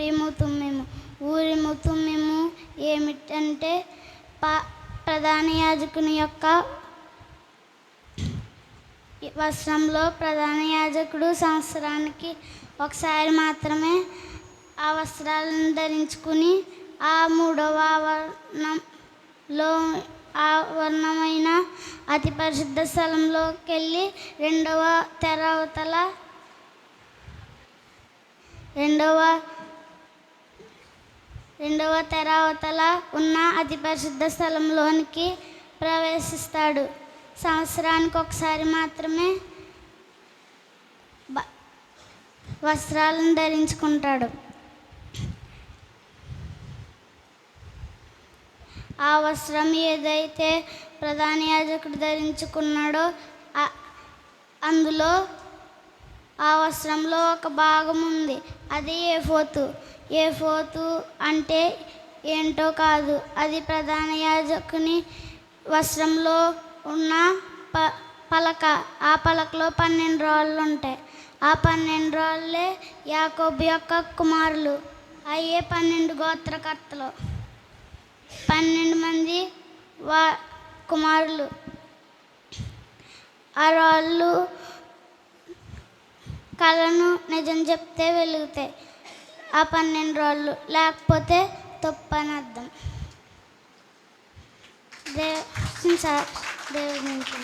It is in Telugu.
ఊరిము తుమ్మిము. ఊరిము తుమ్మిము ఏమిటంటే పా ప్రధాన యాజకుని యొక్క వస్త్రంలో ప్రధాన యాజకుడు సంవత్సరానికి ఒకసారి మాత్రమే ఆ వస్త్రాలను ధరించుకుని ఆ మూడవ ఆవరణంలో ఆవరణమైన అతి పరిశుద్ధ స్థలంలోకి వెళ్ళి రెండవ తెర అవతల రెండవ రెండవ తెర అవతల ఉన్న అతి పరిశుద్ధ స్థలంలోనికి ప్రవేశిస్తాడు. సంవత్సరానికి ఒకసారి మాత్రమే వస్త్రాలను ధరించుకుంటాడు. ఆ వస్త్రం ఏదైతే ప్రధాన యాజకుడు ధరించుకున్నాడో అందులో ఆ వస్త్రంలో ఒక భాగం ఉంది. అది ఏ ఫోతు ఏ ఫోతు అంటే ఏంటో కాదు. అది ప్రధాన యాజకుని వస్త్రంలో ఉన్న ప పలక. ఆ పలకలో పన్నెండు రాళ్ళు ఉంటాయి. ఆ పన్నెండు రాళ్ళే యాకోబు యొక్క కుమారులు. అయ్యే పన్నెండు గోత్రకర్తలు. పన్నెండు మంది వా కుమారులు. ఆ రాళ్ళు కళను నిజం చెప్తే వెలుగుతాయి. ఆ పన్నెండు రోజులు. లేకపోతే తప్పని అని అర్థం దేవ్ సార్ దేవుడి నుంచి.